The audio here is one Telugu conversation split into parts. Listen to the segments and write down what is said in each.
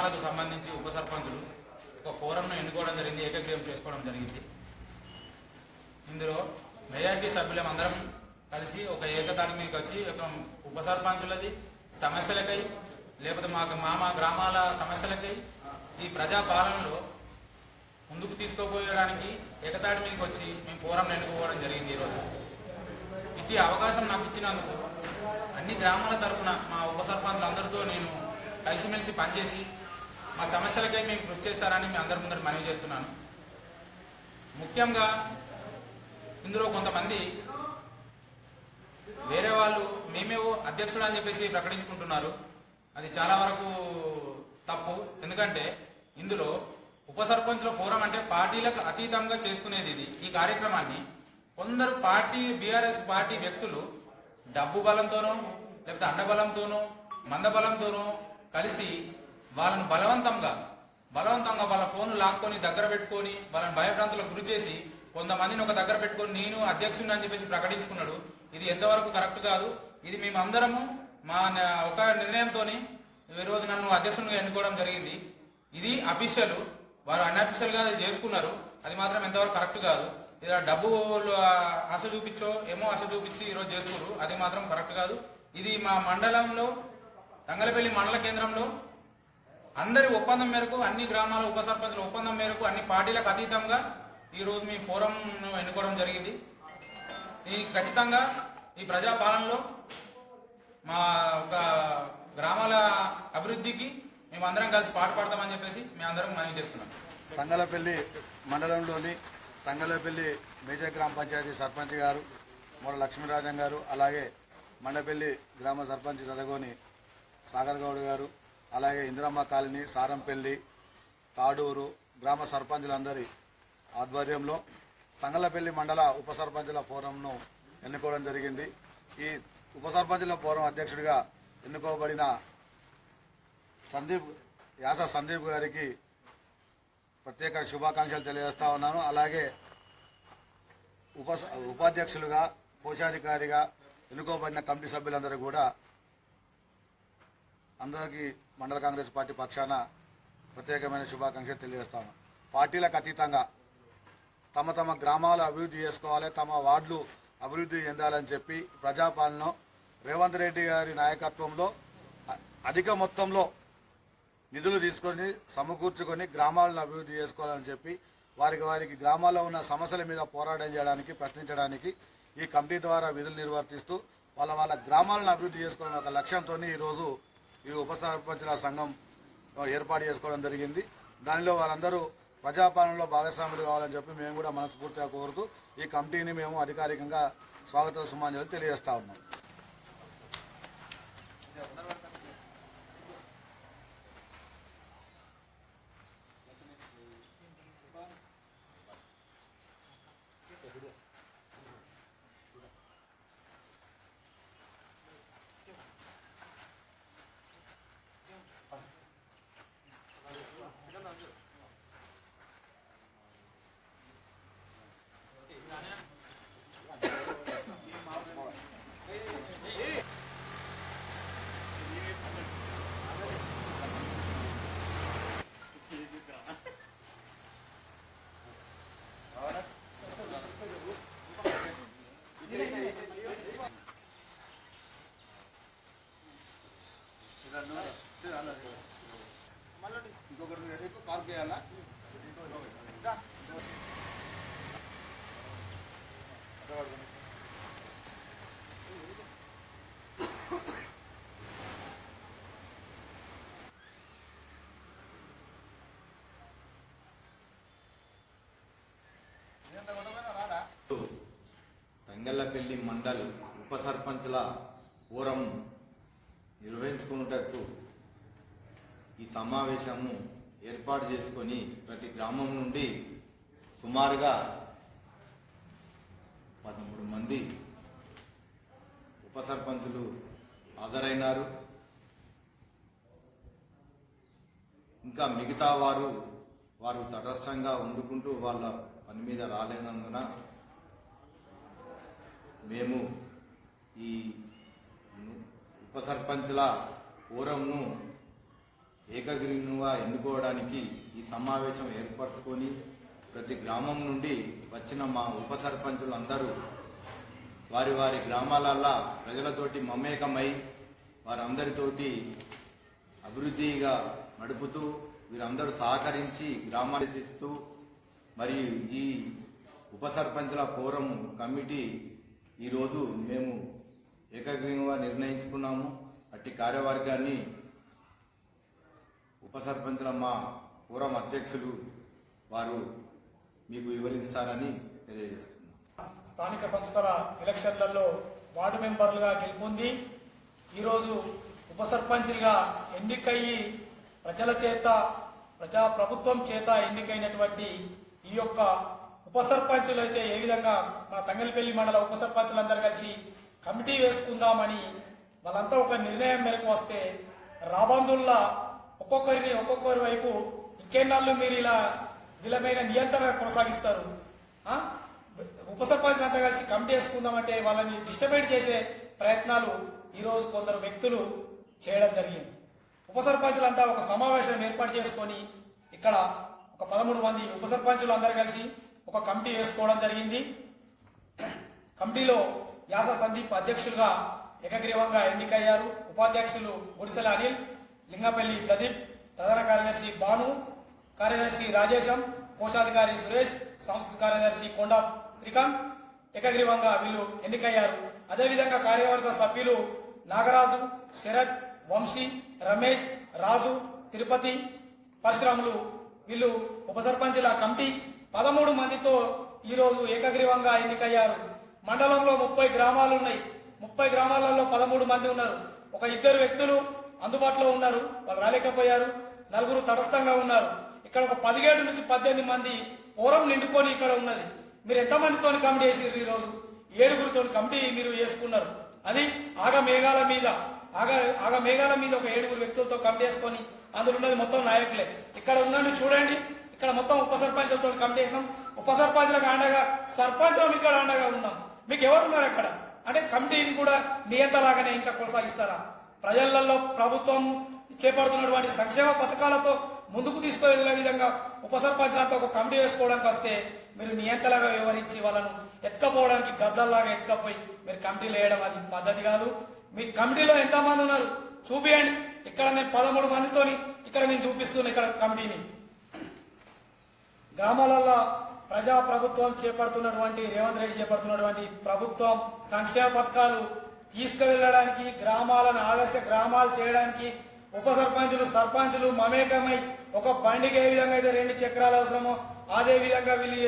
గ్రామాలకు సంబంధించి ఉప సర్పంచులు ఒక ఫోరంను ఎన్నుకోవడం జరిగింది ఏకగ్రీవం చేసుకోవడం జరిగింది. ఇందులో మెజార్టీ సభ్యులమందరం కలిసి ఒక ఏకతాటి మీదకి వచ్చి ఒక ఉప సర్పంచులది సమస్యలకై లేకపోతే మాకు మా మా గ్రామాల సమస్యలకై ఈ ప్రజా పాలనలో ముందుకు తీసుకుపోయడానికి ఏకతాటి మీదకి వచ్చి మేము ఫోరం ఎన్నుకోవడం జరిగింది ఈరోజు. ఇది అవకాశం నాకు ఇచ్చినందుకు అన్ని గ్రామాల తరఫున మా ఉప సర్పంచులందరితో నేను కలిసిమెలిసి పనిచేసి మా సమస్యలకై మేము కృషి చేస్తారని మీ అందరి ముందర మనవి చేస్తున్నాను. ముఖ్యంగా ఇందులో కొంతమంది వేరే వాళ్ళు మేమే అధ్యక్షుడు అని చెప్పేసి ప్రకటించుకుంటున్నారు. అది చాలా వరకు తప్పు. ఎందుకంటే ఇందులో ఉప సర్పంచుల ఫోరం అంటే పార్టీలకు అతీతంగా చేసుకునేది ఇది. ఈ కార్యక్రమాన్ని కొందరు పార్టీ బీఆర్ఎస్ పార్టీ వ్యక్తులు డబ్బు బలంతోనో లేకపోతే అండబలంతోనో మందబలంతోనో కలిసి వాళ్ళని బలవంతంగా బలవంతంగా వాళ్ళ ఫోన్ లాక్కొని దగ్గర పెట్టుకొని వాళ్ళని భయభ్రాంతులకు గురి చేసి కొంతమందిని ఒక దగ్గర పెట్టుకొని నేను అధ్యక్షుడిని అని చెప్పేసి ప్రకటించుకున్నాడు. ఇది ఎంతవరకు కరెక్ట్ కాదు. ఇది మేమందరము మా ఒక నిర్ణయంతో ఈరోజు రోజు నన్ను అధ్యక్షునిగా ఎన్నుకోవడం జరిగింది. ఇది అఫీషియల్. వారు అన్అఫీషియల్గా అది చేసుకున్నారు. అది మాత్రం ఎంతవరకు కరెక్ట్ కాదు. ఇలా డబ్బు ఆశ చూపించో ఏమో ఆశ చూపించి ఈరోజు చేసుకున్నారు. అది మాత్రం కరెక్ట్ కాదు. ఇది మా మండలంలో రంగలపల్లి మండల కేంద్రంలో అందరి ఒప్పందం మేరకు అన్ని గ్రామాల ఉప సర్పంచుల ఒప్పందం మేరకు అన్ని పార్టీలకు అతీతంగా ఈ రోజు మీ ఫోరం ఎన్నుకోవడం జరిగింది. ఈ ఖచ్చితంగా ఈ ప్రజాపాలనలో మా ఒక గ్రామాల అభివృద్ధికి మేము అందరం కలిసి పాటుపడతామని చెప్పేసి మీ అందరం మనవి చేస్తున్నాం. తంగలపల్లి మండలంలోని తంగలపల్లి మేజర్ గ్రామ పంచాయతీ సర్పంచ్ గారు మొర లక్ష్మీరాజన్ గారు అలాగే మండపల్లి గ్రామ సర్పంచ్ చదగోని సాగర్ గౌడ్ గారు అలాగే ఇందిరమ్మ కాలనీ సారంపల్లి తాడూరు గ్రామ సర్పంచులందరి ఆధ్వర్యంలో తంగలపల్లి మండల ఉప సర్పంచుల ఫోరంను ఎన్నుకోవడం జరిగింది. ఈ ఉప సర్పంచుల ఫోరం అధ్యక్షుడిగా ఎన్నుకోబడిన సందీప్ యాస సందీప్ గారికి ప్రత్యేక శుభాకాంక్షలు తెలియజేస్తా ఉన్నాను. అలాగే ఉప ఉపాధ్యక్షులుగా కోశాధికారిగా ఎన్నుకోబడిన కమిటీ సభ్యులందరూ కూడా అందరికీ మండల కాంగ్రెస్ పార్టీ పక్షాన ప్రత్యేకమైన శుభాకాంక్షలు తెలియజేస్తాను పార్టీలకు అతీతంగా తమ తమ గ్రామాలు అభివృద్ధి చేసుకోవాలి తమ వార్డులు అభివృద్ధి చెందాలని చెప్పి ప్రజాపాలన రేవంత్ రెడ్డి గారి నాయకత్వంలో అధిక మొత్తంలో నిధులు తీసుకొని సమకూర్చుకొని గ్రామాలను అభివృద్ధి చేసుకోవాలని చెప్పి వారికి వారికి గ్రామాల్లో ఉన్న సమస్యల మీద పోరాటం చేయడానికి ప్రశ్నించడానికి ఈ కమిటీ ద్వారా విధులు నిర్వర్తిస్తూ వాళ్ళ వాళ్ళ గ్రామాలను అభివృద్ధి చేసుకోవాలని ఒక లక్ష్యంతో ఈరోజు ఈ ఉప సర్పంచుల సంఘం ఏర్పాటు చేసుకోవడం జరిగింది. దానిలో వారందరూ ప్రజాపాలనలో భాగస్వాములు కావాలని చెప్పి మేము కూడా మనస్ఫూర్తిగా కోరుతూ ఈ కమిటీని మేము అధికారికంగా స్వాగత సుమాంజలి తెలియజేస్తా ఉన్నాం. తంగళ్ళపల్లి మండల్ ఉప సర్పంచ్ల ఫోరం నిర్వహించుకున్నట్టు ఈ సమావేశము ఏర్పాటు చేసుకొని ప్రతి గ్రామం నుండి సుమారుగా పదమూడు మంది ఉప సర్పంచులు హాజరైనారు. ఇంకా మిగతా వారు వారు తటస్థంగా వండుకుంటూ వాళ్ళ పని మీద రాలేనందున మేము ఈ ను- ఉప సర్పంచ్ల ఫోరంను ఏకగ్రీవంగా ఎన్నుకోవడానికి ఈ సమావేశం ఏర్పరచుకొని ప్రతి గ్రామం నుండి వచ్చిన మా ఉప సర్పంచులు అందరూ వారి వారి గ్రామాలల్లో ప్రజలతోటి మమేకమై వారందరితోటి అభివృద్ధిగా నడుపుతూ వీరందరూ సహకరించి గ్రామాలు మరియు ఈ ఉప సర్పంచుల ఫోరం కమిటీ ఈరోజు మేము ఏకగ్రీవంగా నిర్ణయించుకున్నాము. అట్టి కార్యవర్గాన్ని ఉప సర్పంచుల మా పూర్వం అధ్యక్షులు వారు మీకు వివరిస్తారని తెలియజేస్తున్నాం. స్థానిక సంస్థల ఎలక్షన్లలో వార్డు మెంబర్లుగా గెలుపొంది ఈరోజు ఉపసర్పంచిలుగా ఎన్నికయ్యి ప్రజల చేత ప్రజా ప్రభుత్వం చేత ఎన్నికైనటువంటి ఈ యొక్క ఉప సర్పంచులు అయితే ఏ విధంగా మన తంగలపల్లి మండల ఉప సర్పంచులందరూ కలిసి కమిటీ వేసుకుందామని వాళ్ళంతా ఒక నిర్ణయం మేరకు వస్తే రాబందుల్లా ఒక్కొక్కరిని ఒక్కొక్కరి వైపు ఇంకెన్నాళ్ళు మీరు ఇలా విలమైన నియంత్రణ కొనసాగిస్తారు? ఉప సర్పంచ్ అంతా కలిసి కమిటీ వేసుకుందామంటే వాళ్ళని డిస్టర్బెంట్ చేసే ప్రయత్నాలు ఈరోజు కొందరు వ్యక్తులు చేయడం జరిగింది. ఉప సర్పంచులంతా ఒక సమావేశం ఏర్పాటు చేసుకొని ఇక్కడ ఒక పదమూడు మంది ఉప సర్పంచులు అందరు కలిసి ఒక కమిటీ వేసుకోవడం జరిగింది. కమిటీలో యాస సందీప్ అధ్యక్షులుగా ఏకగ్రీవంగా ఎన్నికయ్యారు. ఉపాధ్యక్షులు గుడిసెల అనిల్ లింగపల్లి ప్రదీప్ ప్రధాన కార్యదర్శి భాను కార్యదర్శి రాజేశం కోశాధికారి సురేష్ సంస్థ కార్యదర్శి కొండ శ్రీకాంత్ ఏకగ్రీవంగా వీళ్ళు ఎన్నికయ్యారు. అదేవిధంగా కార్యవర్గ సభ్యులు నాగరాజు శరత్ వంశీ రమేష్ రాజు తిరుపతి పరశురాములు వీళ్ళు ఉప సర్పంచుల కమిటీ పదమూడు మందితో ఈరోజు ఏకగ్రీవంగా ఎన్నికయ్యారు. మండలంలో ముప్పై గ్రామాలు ఉన్నాయి. ముప్పై గ్రామాలలో పదమూడు మంది ఉన్నారు. ఒక ఇద్దరు వ్యక్తులు అందుబాటులో ఉన్నారు. వాళ్ళు రాలేకపోయారు. నలుగురు తటస్థంగా ఉన్నారు. ఇక్కడ ఒక పదిహేడు నుంచి పద్దెనిమిది మంది ఓరం నిండుకొని ఇక్కడ ఉన్నది. మీరు ఎంతమందితో కమిటీ చేసారు ఈరోజు? ఏడుగురితో కమిటీ మీరు వేసుకున్నారు. అది ఆగ మేఘాల మీద ఆగ ఆగ మేఘాల మీద ఒక ఏడుగురు వ్యక్తులతో కమిటీ చేసుకొని అందులో ఉన్నది మొత్తం నాయకులే. ఇక్కడ ఉన్నది చూడండి. ఇక్కడ మొత్తం ఉప సర్పంచులతో కమిటీ వేసినాం ఉప సర్పంచులకు అండగా సర్పంచులం ఇక్కడ అండగా ఉన్నాం. మీకు ఎవరు ఉన్నారు అక్కడ అంటే కమిటీని కూడా నియంతలాగానే ఇంకా కొనసాగిస్తారా? ప్రజలలో ప్రభుత్వం చేపడుతున్నటువంటి సంక్షేమ పథకాలతో ముందుకు తీసుకువెళ్ళే విధంగా ఉప సర్పంచులతో ఒక కమిటీ వేసుకోవడానికి వస్తే మీరు నియంతలాగా వ్యవహరించి వాళ్ళను ఎత్తుకపోవడానికి గద్దల్లాగా ఎత్తుకపోయి మీరు కమిటీలు వేయడం అది పద్ధతి కాదు. మీ కమిటీలో ఎంతమంది ఉన్నారు? చూపియండి. ఇక్కడ నేను పదమూడు మందితోని ఇక్కడ నేను చూపిస్తున్నాను ఇక్కడ కమిటీని. గ్రామాలలో ప్రజా ప్రభుత్వం చేపడుతున్నటువంటి రేవంత్ రెడ్డి చేపడుతున్నటువంటి ప్రభుత్వం సంక్షేమ పథకాలు తీసుకువెళ్ళడానికి గ్రామాలను ఆదర్శ గ్రామాలు చేయడానికి ఉప సర్పంచులు సర్పంచులు మమేకమై ఒక బండికి ఏ విధంగా అయితే రెండు చక్రాలు అవసరమో అదే విధంగా వీళ్ళు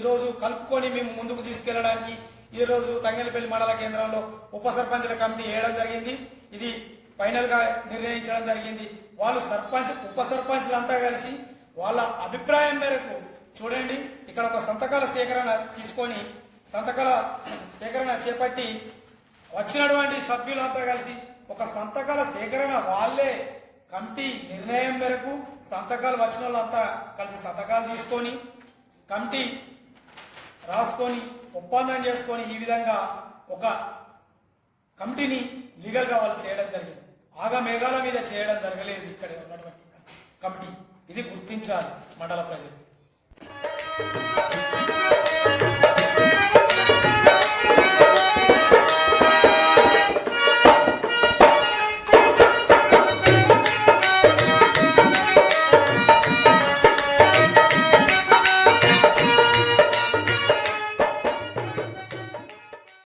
ఈరోజు కలుపుకొని మేము ముందుకు తీసుకెళ్ళడానికి ఈ రోజు తంగలపల్లి మండల కేంద్రంలో ఉప సర్పంచుల కమిటీ వేయడం జరిగింది. ఇది ఫైనల్గా నిర్ణయించడం జరిగింది. వాళ్ళు సర్పంచ్ ఉప సర్పంచ్లంతా కలిసి వాళ్ళ అభిప్రాయం మేరకు చూడండి ఇక్కడ ఒక సంతకాల సేకరణ తీసుకొని సంతకాల సేకరణ చేపట్టి వచ్చినటువంటి సభ్యులంతా కలిసి ఒక సంతకాల సేకరణ వాళ్ళే కమిటీ నిర్ణయం మేరకు సంతకాలు వచ్చిన వాళ్ళంతా కలిసి సంతకాలు తీసుకొని కమిటీ రాసుకొని ఒప్పందం చేసుకొని ఈ విధంగా ఒక కమిటీని లీగల్గా వాళ్ళు చేయడం జరిగింది. ఆగ మేఘాల మీద చేయడం జరగలేదు ఇక్కడ ఉన్నటువంటి కమిటీ. ఇది గుర్తించాలి మండల ప్రజలు.